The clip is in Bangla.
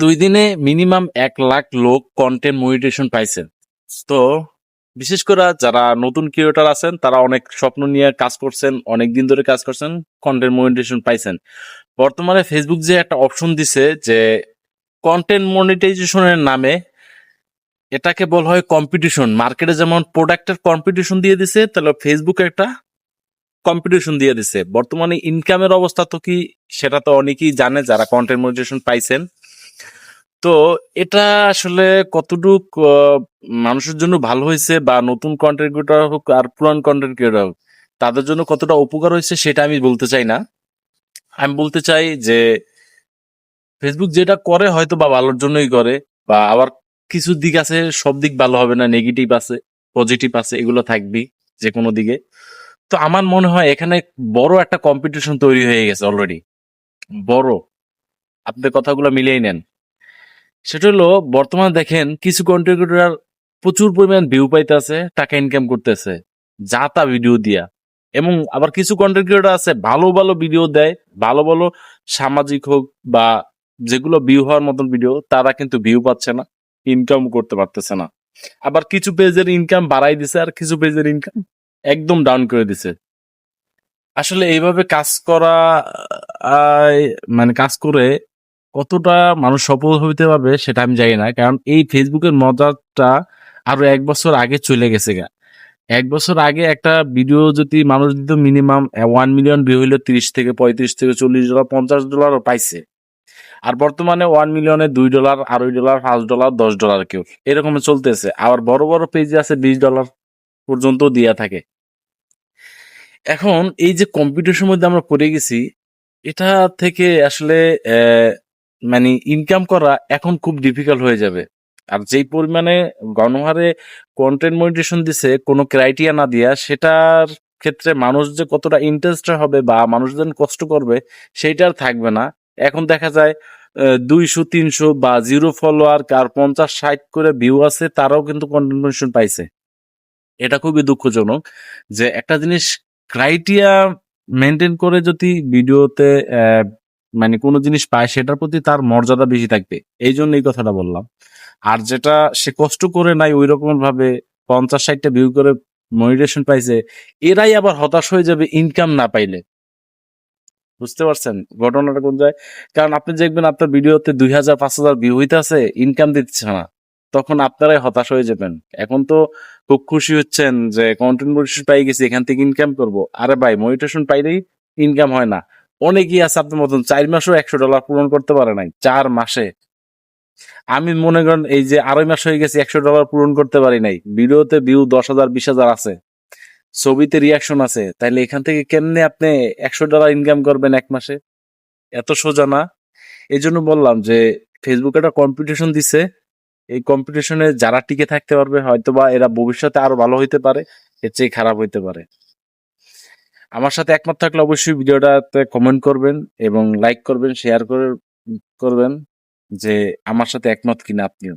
দুই দিনে মিনিমাম এক লাখ লোক কন্টেন্ট মনিটেশন পাইছেন তো বিশেষ করে যারা নতুন ক্রিয়েটার আছেন, তারা অনেক স্বপ্ন নিয়ে কাজ করছেন অনেক দিন ধরে কাজ করছেন কন্টেন্ট মনিটেশন পাইছেন। বর্তমানে ফেসবুক যে একটা অপশন দিছে যে কন্টেন্ট মনিটাইজেশনের নামে এটাকে বলা হয় কম্পিটিশন মার্কেটে যেমন প্রোডাক্টের কম্পিটিশন দিয়ে দিছে, তাহলে ফেসবুকে একটা কম্পিটিশন দিয়ে দিছে। বর্তমানে ইনকামের অবস্থা তো কি, সেটা তো অনেকেই জানে যারা কন্টেন্ট মনিটাইজেশন পাইছেন। তো এটা আসলে কতটুক মানুষের জন্য ভালো হয়েছে বা নতুন কন্টেন্ট হোক আর পুরান কন্টেন্ট হোক, তাদের জন্য কতটা উপকার হয়েছে সেটা আমি বলতে চাই না। আমি বলতে চাই যে ফেসবুক যেটা করে হয়তো বা ভালোর জন্যই করে বা আবার কিছু দিক আছে, সব দিক ভালো হবে না নেগেটিভ আছে পজিটিভ আছে, এগুলো থাকবেই যে কোনো দিকে। তো আমার মনে হয় এখানে বড় একটা কম্পিটিশন তৈরি হয়ে গেছে অলরেডি বড়। আপনি কথাগুলো মিলিয়ে নেন। সেটা হলো, বর্তমানে দেখেন কিছু কন্টেন্ট প্রচুর পরিমাণ ভিউ পাইতেছে, টাকা ইনকাম করতেছে যা তা ভিডিও দিয়া। এবং আবার কিছু কন্টেন্ট আছে, ভালো ভালো ভিডিও দেয়, ভালো ভালো সামাজিক হোক বা যেগুলো ভিউ হওয়ার মতন ভিডিও তারা কিন্তু ভিউ পাচ্ছে না ইনকাম করতে পারতেছে না। আবার কিছু পেজের ইনকাম বাড়াই দিছে, আর কিছু পেজের ইনকাম একদম ডাউন করে দিছে। আসলে এইভাবে কাজ করা মানে কাজ করে কতটা মানুষ সফল হইতে পারবে সেটা আমি জানি না। কারণ এই ফেসবুকের মজাটা আরও এক বছর আগে চলে গেছে গা। এক বছর আগে একটা ভিডিও যদি মানুষ দিত মিনিমাম ওয়ান মিলিয়ন ভিউ হইলে তিরিশ থেকে পঁয়ত্রিশ থেকে চল্লিশ ডলার, পঞ্চাশ ডলারও পাইছে। আর বর্তমানে ওয়ান মিলিয়নে দুই ডলার, আড়াই ডলার, পাঁচ ডলার, দশ ডলার কেউ। এরকম চলতেছে। আবার বড় বড় পেজে আছে বিশ ডলার পর্যন্ত দিয়া থাকে। এখন এই যে কম্পিটিশনের মধ্যে আমরা পড়ে গেছি, এটা থেকে আসলে মানে ইনকাম করা এখন খুব ডিফিকাল্ট হয়ে যাবে। আর যেই পরিমাণে গণহারে কন্টেন্ট মনিটেশন দিছে, কোনো ক্রাইটেরিয়া না দিয়া, সেটার ক্ষেত্রে মানুষ যে কতটা ইন্টারেস্ট হবে বা মানুষজন কষ্ট করবে, সেইটা আর থাকবে না। এখন দেখা যায় দুইশো, তিনশো বা জিরো ফলোয়ার কার পঞ্চাশ, ষাট করে ভিউ আছে, তারাও কিন্তু কন্টেন্ট মনিটেশন পাইছে। এটা খুবই দুঃখজনক যে একটা জিনিস ক্রাইটেরিয়া মেনটেন করে যদি ভিডিওতে মানে কোনো জিনিস পায়, সেটার প্রতি তার মর্যাদা বেশি থাকবে। এই জন্য এই কথাটা বললাম। আর যেটা সে কষ্ট করে নাই ওই রকম ভাবে পঞ্চাশ ষাটটা ভিউ করে মনিটেশন পাইছে, এরাই আবার হতাশ হয়ে যাবে ইনকাম না পাইলে। বুঝতে পারছেন ঘটনাটা কোন যায়? কারণ আপনি দেখবেন আপনার ভিডিওতে দুই হাজার, পাঁচ হাজার ভিউ হইতে আছে ইনকাম দিচ্ছে না। তখন আপনারাই হতাশ হয়ে যাবেন। এখন তো খুব খুশি হচ্ছেন যে কন্টেন্ট মনিটেশন পাই গেছি, এখান থেকে ইনকাম করব। আরে ভাই মনিটেশন পাইলেই ইনকাম হয় না। অনেকেই আছে আপনার মতন চার মাসও একশো ডলার পূরণ করতে পারে নাই, চার মাসে। আমি মনে করেন এই যে আড়াই মাস হয়ে গেছে একশো ডলার পূরণ করতে পারি নাই, ভিডিওতে ভিউ দশ হাজার, বিশ হাজার আছে, ছবিতে রিয়াকশন আছে, তাইলে এখান থেকে কেমনে আপনি একশো ডলার ইনকাম করবেন এক মাসে? এত সোজা না। এই জন্য বললাম যে ফেসবুক একটা কম্পিটিশন দিছে, এই কম্পিটিশনে যারা টিকে থাকতে পারবে, হয়তোবা এরা ভবিষ্যতে আরও ভালো হইতে পারে, এর চেয়ে খারাপ হইতে পারে। আমার সাথে একমত থাকলে অবশ্যই ভিডিওটাতে কমেন্ট করবেন এবং লাইক করবেন শেয়ার করে করবেন যে আমার সাথে একমত কিনা আপনিও।